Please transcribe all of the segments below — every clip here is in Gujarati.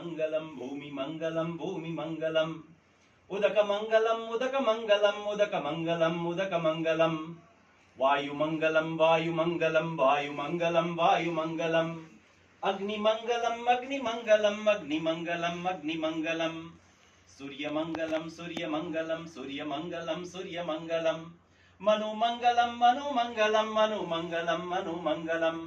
మంగళం భూమి మంగళం భూమి మంగళం ఉదక మంగళం ఉదక మంగళం ఉదక మంగళం ఉదక మంగళం వాయుమంగళం వాయుమంగళం వాయుమంగళం వాయుమంగళం అగ్నిమంగళం అగ్నిమంగళం అగ్నిమంగళం అగ్నిమంగళం సూర్యమంగళం సూర్యమంగళం సూర్యమంగళం సూర్యమంగళం మనుమంగళం మనుమంగళం మనుమంగళం మనుమంగళం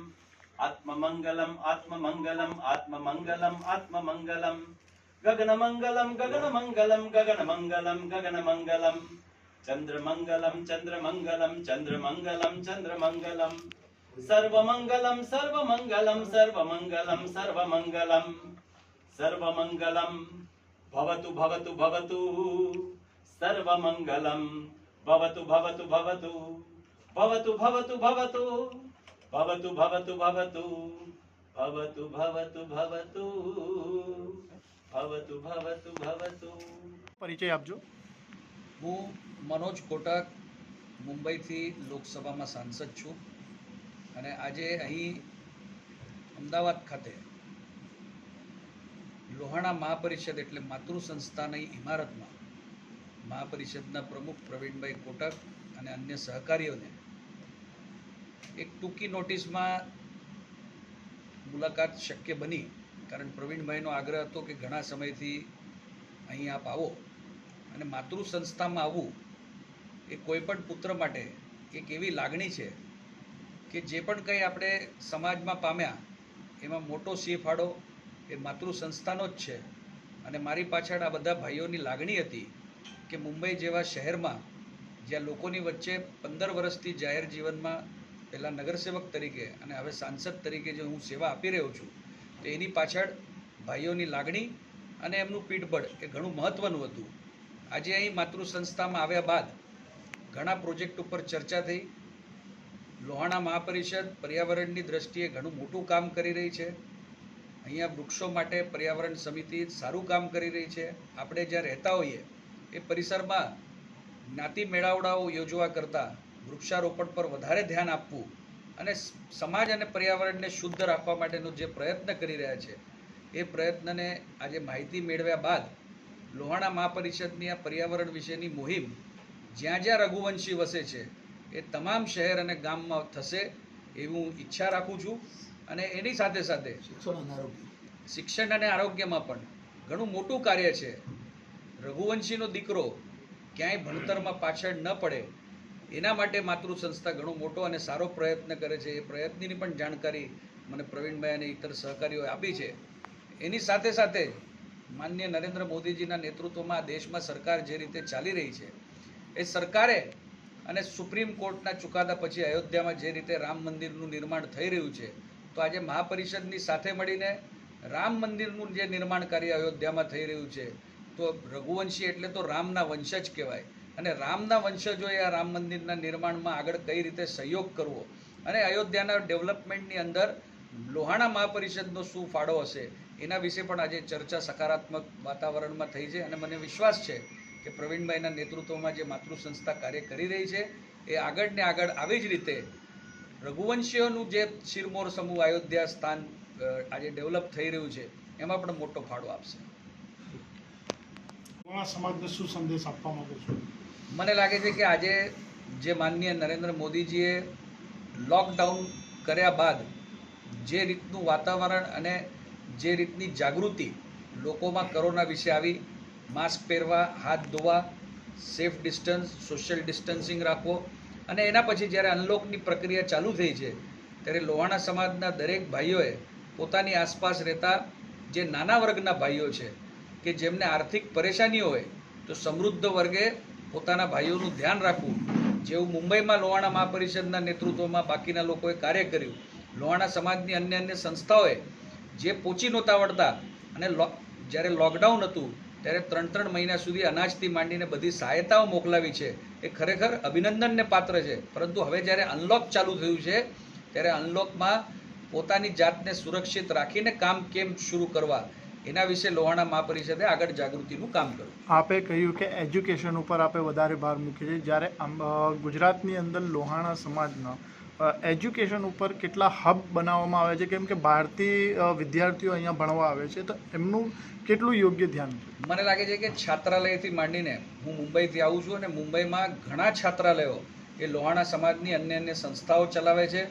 आत्ममङ्गलम् आत्ममङ्गलम् आत्ममङ्गलम् आत्ममङ्गलम् गगनमङ्गलं गगनमङ्गलं गगनमङ्गलं गगनमङ्गलम् चन्द्रमङ्गलं चन्द्रमङ्गलं चन्द्रमङ्गलं चन्द्रमङ्गलम् सर्वमङ्गलं सर्वमङ्गलं सर्वमङ्गलं सर्वमङ्गलम् सर्वमङ्गलं भवतु भवतु भवतु। सर्वमङ्गलं भवतु भवतु भवतु। भवतु भवतु भवतु। भवतु भवतु भवतु। भवतु भवतु भवतु। ભવતુ ભવતુ ભવતુ પરિચય આપજો. હું મનોજ કોટક મુંબઈથી લોકસભામાં સાંસદ છું. અને આજે અહીં અમદાવાદ ખાતે લોહાણા મહાપરિષદ એટલે માતૃ સંસ્થાની ઇમારતમાં મહાપરિષદના પ્રમુખ પ્રવીણભાઈ કોટક અને અન્ય સહકારીઓને એક ટૂંકી નોટિસમાં મુલાકાત શક્ય બની. કારણ પ્રવીણભાઈનો આગ્રહ હતો કે ઘણા સમયથી અહીં આપ આવો અને માતૃ સંસ્થામાં આવવું એ કોઈપણ પુત્ર માટે એક એવી લાગણી છે કે જે પણ કંઈ આપણે સમાજમાં પામ્યા, એમાં મોટો સિંહ ફાળો એ માતૃ સંસ્થાનો જ છે. અને મારી પાછળ આ બધા ભાઈઓની લાગણી હતી કે મુંબઈ જેવા શહેરમાં જ્યાં લોકોની વચ્ચે પંદર વર્ષથી જાહેર જીવનમાં પહેલાં નગરસેવક તરીકે અને હવે સાંસદ તરીકે જે હું સેવા આપી રહ્યો છું, તો એની પાછળ ભાઈઓની લાગણી અને એમનું પીઠબળ એ ઘણું મહત્ત્વનું હતું. આજે અહીં માતૃ સંસ્થામાં આવ્યા બાદ ઘણા પ્રોજેક્ટ ઉપર ચર્ચા થઈ. લોહાણા મહાપરિષદ પર્યાવરણની દ્રષ્ટિએ ઘણું મોટું કામ કરી રહી છે. અહીંયા વૃક્ષો માટે પર્યાવરણ સમિતિ સારું કામ કરી રહી છે. આપણે જ્યાં રહેતા હોઈએ, એ પરિસરમાં જ્ઞાતિ મેળાવડાઓ યોજવા કરતાં વૃક્ષારોપણ પર વધારે ધ્યાન આપવું અને સમાજ અને પર્યાવરણને શુદ્ધ રાખવા માટેનો જે પ્રયત્ન કરી રહ્યા છે એ પ્રયત્નને આજે માહિતી મેળવ્યા બાદ લોહાણા મહાપરિષદની આ પર્યાવરણ વિશેની મુહિમ જ્યાં જ્યાં રઘુવંશી વસે છે એ તમામ શહેર અને ગામમાં થશે એવી હું ઈચ્છા રાખું છું અને એની સાથે સાથે શિક્ષણ અને આરોગ્યમાં પણ ઘણું મોટું કાર્ય છે. રઘુવંશીનો દીકરો ક્યાંય ભણતરમાં પાછળ ન પડે એના માટે માતૃ સંસ્થા ઘણો મોટો અને સારો પ્રયત્ન કરે છે. એ પ્રયત્નની પણ જાણકારી મને પ્રવીણભાઈ અને ઇતર સહકારીઓએ આપી છે. એની સાથે સાથે માન્ય નરેન્દ્ર મોદીજીના નેતૃત્વમાં દેશમાં સરકાર જે રીતે ચાલી રહી છે, એ સરકારે અને સુપ્રીમ કોર્ટના ચુકાદા પછી અયોધ્યામાં જે રીતે રામ મંદિરનું નિર્માણ થઈ રહ્યું છે, તો આજે મહાપરિષદની સાથે મળીને રામ મંદિરનું જે નિર્માણ કાર્ય અયોધ્યામાં થઈ રહ્યું છે, તો રઘુવંશી એટલે તો રામના વંશજ કહેવાય. અને રામના વંશજોએ આ રામ મંદિરના નિર્માણમાં આગળ કઈ રીતે સહયોગ કરવો? અને અયોધ્યાના ડેવલપમેન્ટની અંદર લોહાણા મહાપરિષદનો શું ફાળો હશે? એના વિશે પણ આજે ચર્ચા સકારાત્મક વાતાવરણમાં થઈ છે અને મને વિશ્વાસ છે કે પ્રવીણભાઈના નેતૃત્વમાં જે માતૃ સંસ્થા કાર્ય કરી રહી છે, એ આગળ ને આગળ આવી જ રીતે રઘુવંશીઓનું જે શિરમોર સમૂહ અયોધ્યા સ્થાન આજે ડેવલપ થઈ રહ્યું છે, એમાં પણ મોટો ફાળો આપશે. સમાજને શું સંદેશ આપવા માંગુ છો? મને લાગે છે કે આજે જે માનનીય નરેન્દ્ર મોદીજીએ લોકડાઉન કર્યા બાદ જે રીતનું વાતાવરણ અને જે રીતની જાગૃતિ લોકોમાં કોરોના વિશે આવી, માસ્ક પહેરવા, હાથ ધોવા સેફ ડિસ્ટન્સ સોશિયલ ડિસ્ટન્સિંગ રાખવો અને એના પછી જ્યારે અનલોકની પ્રક્રિયા ચાલુ થઈ છે, ત્યારે લોહાણા સમાજના દરેક ભાઈઓએ પોતાની આસપાસ રહેતા જે નાના વર્ગના ભાઈઓ છે કે જેમને આર્થિક પરેશાની હોય, તો સમૃદ્ધ વર્ગે પોતાના ભાઈઓનું ધ્યાન રાખવું. જેવું મુંબઈમાં લોહાણા મહાપરિષદના નેતૃત્વમાં બાકીના લોકોએ કાર્ય કર્યું. લોહાણા સમાજની અન્ય અન્ય સંસ્થાઓએ જે પોચી નહોતા વળતા અને જ્યારે લોકડાઉન હતું, ત્યારે ત્રણ ત્રણ મહિના સુધી અનાજથી માંડીને બધી સહાયતાઓ મોકલાવી છે. એ ખરેખર અભિનંદનને પાત્ર છે. પરંતુ હવે જ્યારે અનલોક ચાલુ થયું છે, ત્યારે અનલોકમાં પોતાની જાતને સુરક્ષિત રાખીને કામ કેમ શરૂ કરવા? એના વિશે લોહાણા મહાપરિષદે આગળ જાગૃતિનું કામ કર્યું. આપે કહ્યું કે એજ્યુકેશન ઉપર આપે વધારે ભાર મૂકે છે. જ્યારે ગુજરાતની અંદર લોહાણા સમાજના એજ્યુકેશન ઉપર કેટલા હબ બનાવવામાં આવે છે? કેમ કે ભારતીય વિદ્યાર્થીઓ અહીંયા ભણવા આવે છે. તો એમનું કેટલું યોગ્ય ધ્યાન મને લાગે છે કે છાત્રાલયથી માંડીને હું મુંબઈથી આવું છું અને મુંબઈમાં ઘણા છાત્રાલયો એ લોહાણા સમાજની અન્ય અન્ય સંસ્થાઓ ચલાવે છે.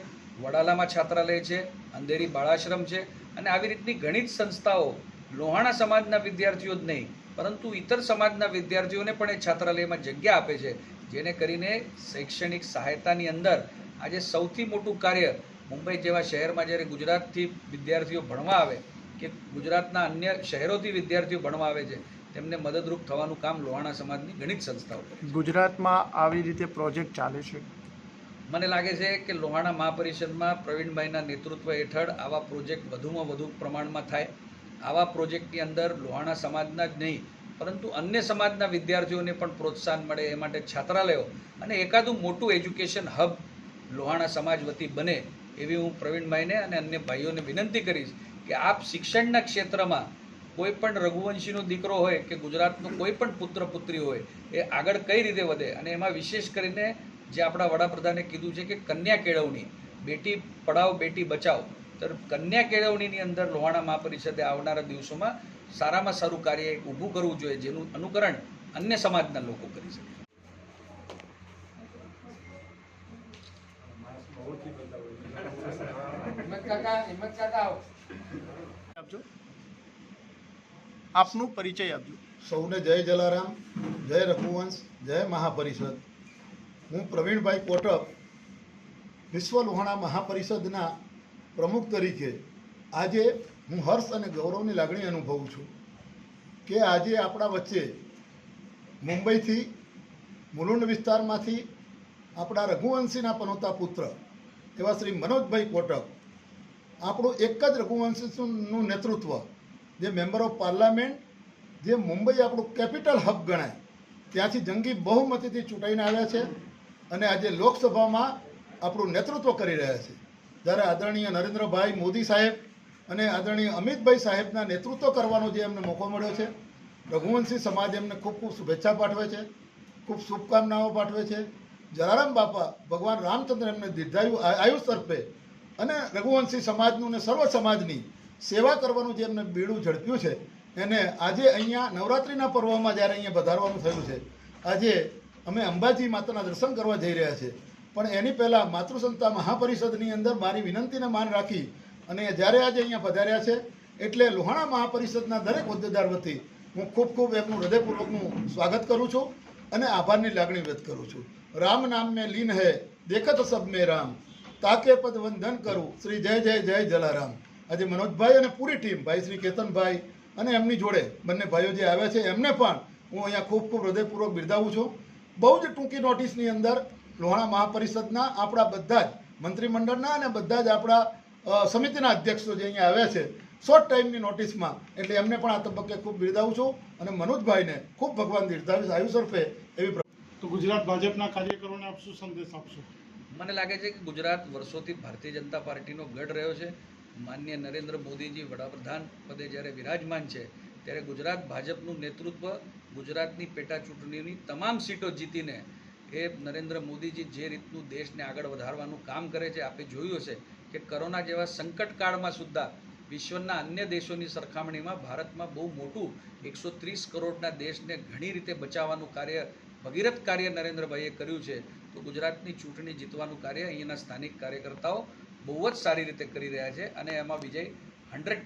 વડાલામાં છાત્રાલય છે અંધેરી બાળાશ્રમ છે અને આવી રીતની ઘણી જ સંસ્થાઓ લોહાણા સમાજના વિદ્યાર્થીઓ જ નહીં પરંતુ ઇતર સમાજના વિદ્યાર્થીઓને પણ એ છાત્રાલયમાં જગ્યા આપે છે જેને કરીને શૈક્ષણિક સહાયતાની અંદર આજે સૌથી મોટું કાર્ય મુંબઈ જેવા શહેરમાં જ્યારે ગુજરાતથી વિદ્યાર્થીઓ ભણવા આવે કે ગુજરાતના અન્ય શહેરોથી વિદ્યાર્થીઓ ભણવા આવે છે તેમને મદદરૂપ થવાનું કામ લોહાણા સમાજની ઘણી જ સંસ્થાઓ ગુજરાતમાં આવી રીતે પ્રોજેક્ટ ચાલે છે? મને લાગે છે કે લોહાણા મહાપરિષદમાં પ્રવીણભાઈના નેતૃત્વ હેઠળ આવા પ્રોજેક્ટ વધુમાં વધુ પ્રમાણમાં થાય. આવા પ્રોજેક્ટની અંદર લોહાણા સમાજના જ નહીં, પરંતુ અન્ય સમાજના વિદ્યાર્થીઓને પણ પ્રોત્સાહન મળે એ માટે છાત્રાલયો અને એકાદું મોટું એજ્યુકેશન હબ લોહાણા સમાજ વતી બને એવી હું પ્રવીણભાઈને અને અન્ય ભાઈઓને વિનંતી કરીશ કે આપ શિક્ષણના ક્ષેત્રમાં કોઈ પણ રઘુવંશીનો દીકરો હોય કે ગુજરાતનો કોઈ પણ પુત્ર પુત્રી હોય, એ આગળ કઈ રીતે વધે? અને એમાં વિશેષ કરીને જે આપણા વડાપ્રધાને કીધું છે કે કન્યા કેળવણી, બેટી પઢાઓ, બેટી બચાવો તો કન્યા કેળવણીની અંદર લોહાણા મહાપરિષદે આવનારા દિવસોમાં સારામાં સારું કાર્ય એક ઊભું કરવું જોઈએ જેનું અનુકરણ અન્ય સમાજના લોકો કરી શકે. આપજો. આપનું પરિચય આપજો. સૌને જય જલારામ જય રઘુવંશ જય મહાપરિષદ. હું પ્રવીણભાઈ કોટક વિશ્વ લોહાણા મહાપરિષદના પ્રમુખ તરીકે આજે હું હર્ષ અને ગૌરવની લાગણી અનુભવું છું કે આજે આપણા વચ્ચે મુંબઈથી મુલુંડ વિસ્તારમાંથી આપણા રઘુવંશીના પનોતા પુત્ર એવા શ્રી મનોજભાઈ કોટક, આપણું એક જ રઘુવંશીનું નેતૃત્વ, જે મેમ્બર ઓફ પાર્લામેન્ટ, જે મુંબઈ આપણું કેપિટલ હબ ગણાય, ત્યાંથી જંગી બહુમતીથી ચૂંટાઈને આવ્યા છે અને આજે લોકસભામાં આપણું નેતૃત્વ કરી રહ્યા છે. જ્યારે આદરણીય નરેન્દ્રભાઈ મોદી સાહેબ અને આદરણીય અમિતભાઈ સાહેબના નેતૃત્વ કરવાનો જે એમને મોકો મળ્યો છે, રઘુવંશી સમાજ એમને ખૂબ ખૂબ શુભેચ્છા પાઠવે છે, ખૂબ શુભકામનાઓ પાઠવે છે. જલારામ બાપા, ભગવાન રામચંદ્ર એમને દીર્ઘાયુ આયુષ તરફે અને રઘુવંશી સમાજનું ને સર્વ સમાજની સેવા કરવાનું જે એમને બીડું ઝડપ્યું છે, એને આજે અહીંયા નવરાત્રિના પર્વમાં જ્યારે અહીંયા વધારવાનું થયું છે, આજે અમે અંબાજી માતાના દર્શન કરવા જઈ રહ્યા છે પણ એની પહેલાં માતૃસંતા મહાપરિષદની અંદર મારી વિનંતીને માન રાખી અને જ્યારે આજે અહીંયા પધાર્યા છે, એટલે લોહાણા મહાપરિષદના દરેક હોદ્દેદાર વતી હું ખૂબ ખૂબ એમનું હૃદયપૂર્વકનું સ્વાગત કરું છું અને આભારની લાગણી વ્યક્ત કરું છું. રામ નામ મેં લીન હૈ, દેખત સબ મેં રામ. તાકે પદ વંદન કરું, શ્રી જય જય જય જલારામ. આજે મનોજભાઈ અને પૂરી ટીમ, ભાઈ શ્રી કેતનભાઈ અને એમની જોડે બંને ભાઈઓ જે આવ્યા છે, એમને પણ હું અહીંયા ખૂબ ખૂબ હૃદયપૂર્વક બિરદાવું છું. બહુ જ ટૂંકી નોટિસની અંદર લોહાણા મહાપરિષદના આપણા બધા જ મંત્રીમંડળના અને બધા જ આપણા સમિતિના અધ્યક્ષો જે અહીંયા આવ્યા છે શોર્ટ ટાઈમની નોટિસમાં એટલે એમને પણ આ તબક્કે ખૂબ બિરદાવું છું અને મનોજભાઈને ખૂબ ભગવાન દીર્ઘાયુષ આયુષ અર્પે એવી તો ગુજરાત ભાજપના કાર્યકરોને આપ શું સંદેશ આપશો? મને લાગે છે કે ગુજરાત વર્ષોથી ભારતીય જનતા પાર્ટીનો ગઢ રહ્યો છે. માન્ય નરેન્દ્ર મોદીજી વડાપ્રધાન પદે જ્યારે વિરાજમાન છે ત્યારે ગુજરાત ભાજપનું નેતૃત્વ ગુજરાતની પેટા ચૂંટણીની તમામ સીટો જીતીને એ નરેન્દ્ર મોદીજી જે રીતનું દેશને આગળ વધારવાનું કામ કરે છે આપણે જોયું હશે કે કોરોના જેવા સંકટકાળમાં સુદ્ધા વિશ્વના અન્ય દેશોની સરખામણીમાં ભારતમાં બહુ મોટું એકસો ત્રીસ કરોડના દેશને ઘણી રીતે બચાવવાનું કાર્ય, ભગીરથ કાર્ય નરેન્દ્રભાઈએ કર્યું છે. તો ગુજરાતની ચૂંટણી જીતવાનું કાર્ય અહીંયાના સ્થાનિક કાર્યકર્તાઓ બહુ જ સારી રીતે કરી રહ્યા છે અને એમાં વિજય હંડ્રેડ